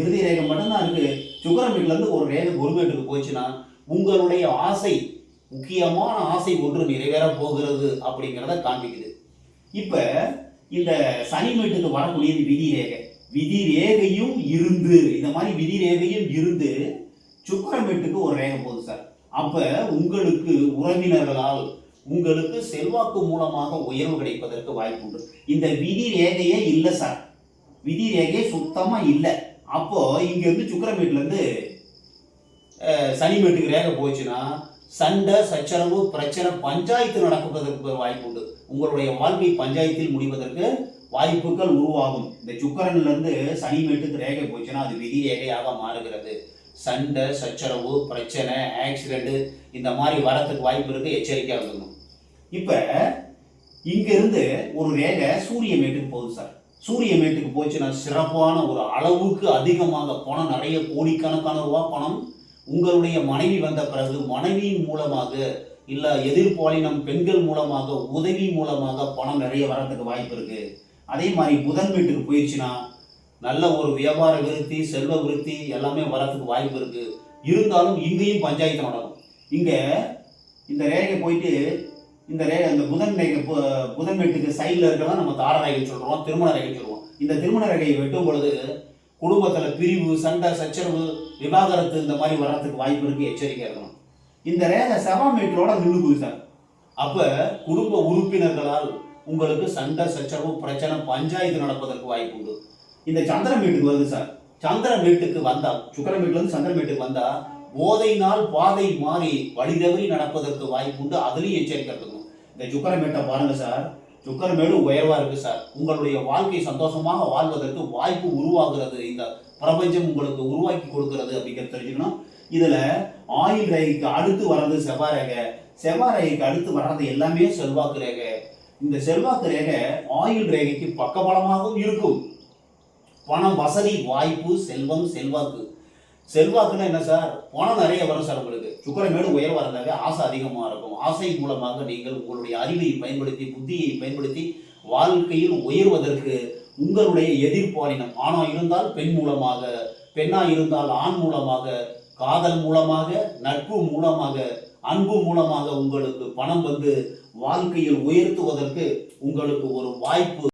இறுதி ரேகை மட்டும்தான் இருக்கு. சுக்கரன் வீட்டுல ஒரு ரேகை குரு வீட்டுக்கு போச்சுன்னா உங்களுடைய ஆசை முக்கியமான ஆசை ஒன்று நிறைவேற போகிறது அப்படிங்கிறத காண்பிக்குது. இப்போ இந்த சனி வீட்டுக்கு வரக்கூடியது விதி ரேகை. விதி ரேகையும் இருந்து இந்த மாதிரி விதி ரேகையும் இருந்து சுக்கரன் வீட்டுக்கு ஒரு ரேகை போகுது சார். அப்போ உங்களுக்கு உறவினர்களால் உங்களுக்கு செல்வாக்கு மூலமாக உயர்வு கிடைப்பதற்கு வாய்ப்பு உண்டு இந்த விதி ரேகையே இல்லை சார். விதி ரேகையே சுத்தமாக இல்லை. அப்போது இங்கேருந்து சுக்கரமேட்லேருந்து சனிமேட்டுக்கு சனி வீட்டுக்கு ரேகை போச்சுன்னா சண்டை சச்சரவு பிரச்சனை பஞ்சாயத்து நடப்பதற்கு வாய்ப்பு உண்டு. உங்களுடைய வாழ்க்கை பஞ்சாயத்தில் முடிவதற்கு வாய்ப்புகள் உருவாகும். இந்த சுக்கரன்லேருந்து இருந்து சனி வீட்டுக்கு ரேகை போச்சுன்னா அது விதி ரேகையாக மாறுகிறது. சண்டை சச்சரவு பிரச்சனை ஆக்சிடெண்ட்டு இந்த மாதிரி வரத்துக்கு வாய்ப்பு இருக்கு எச்சரிக்கையாக இருக்கணும் இப்போ இங்கேருந்து ஒரு ரேகை சூரிய மேட்டுக்கு போகுது சார். சூரிய மேட்டுக்கு போச்சுன்னா சிறப்பான ஒரு அளவுக்கு அதிகமாக பணம் நிறைய கோடிக்கணக்கான ரூபா பணம் உங்களுடைய மனைவி வந்த பிறகு மனைவியின் மூலமாக இல்லை எதிர்பாலினம் பெண்கள் மூலமாக உதவி மூலமாக பணம் நிறைய வர்றதுக்கு வாய்ப்பு இருக்கு. அதே மாதிரி புதன் வீட்டுக்கு போயிடுச்சுன்னா நல்ல ஒரு வியாபார விருத்தி செல்வ விருத்தி எல்லாமே வரத்துக்கு வாய்ப்பு இருக்கு. இருந்தாலும் இங்கேயும் பஞ்சாயத்து நடக்கும். இங்க இந்த ரேகை போயிட்டு இந்த ரே இந்த புதன் ரேகை பு- புதன் வீட்டுக்கு சைடில் இருக்கிறதா நம்ம தார ரேகை சொல்கிறோம் திருமண ரேகை சொல்லுவோம். இந்த திருமண ரேகையை வெட்டும் பொழுது குடும்பத்தில் பிரிவு சண்டை சச்சரவு விவாகரத்து இந்த மாதிரி வர்றதுக்கு வாய்ப்பு இருக்கு எச்சரிக்கை இருக்கணும். இந்த ரேகை செவாம் மீட்டரோட நின்று போகுது சார் குடும்ப உறுப்பினர்களால் உங்களுக்கு சண்டை சச்சரவு பிரச்சனை பஞ்சாயத்து நடப்பதற்கு வாய்ப்பு உண்டு. இந்த சந்திரன் வீட்டுக்கு வருது சார். சந்திரன் வீட்டுக்கு வந்தால் சுக்கரன் வீட்டிலேருந்து சந்திரன் வீட்டுக்கு வந்தால் போதையினால் பாதை மாறி வழி தவறி நடப்பதற்கு வாய்ப்பு உண்டு எச்சரிக்கை இருக்கணும். இந்த சுக்கரன் மேட்டை பாருங்க சார். சுக்கரன் மேடு உயர்வா இருக்கு சார். உங்களுடைய வாழ்க்கை சந்தோஷமாக வாழ்வதற்கு வாய்ப்பு உருவாகிறது. இந்த பிரபஞ்சம் உங்களுக்கு உருவாக்கி கொடுக்கிறது அப்படிங்கிறது தெரிஞ்சுக்கணும். இதுல ஆயுள் ரேகைக்கு அடுத்து வர்றது செவ்வாய் ரேகை செவ்வாய் ரேகைக்கு அடுத்து வர்றது எல்லாமே செல்வாக்கு ரேகை இந்த செல்வாக்கு ரேகை ஆயுள் ரேகைக்கு பக்கபலமாகவும் இருக்கும். பணம் வசதி வாய்ப்பு செல்வம் செல்வாக்கு. செல்வாக்குன்னா என்ன சார்? பணம் நிறைய வரும் சார் உங்களுக்கு. சுக்கரமேடு உயர்வா இருந்தாவே ஆசை அதிகமாக இருக்கும். ஆசை மூலமாக நீங்கள் உங்களுடைய அறிவை பயன்படுத்தி புத்தியை பயன்படுத்தி வாழ்க்கையில் உயர்வதற்கு உங்களுடைய எதிர்ப்பாளினம் ஆணா இருந்தால் பெண் மூலமாக பெண்ணா இருந்தால் ஆண் மூலமாக காதல் மூலமாக நட்பு மூலமாக அன்பு மூலமாக உங்களுக்கு பணம் வந்து வாழ்க்கையில் உயர்த்துவதற்கு உங்களுக்கு ஒரு வாய்ப்பு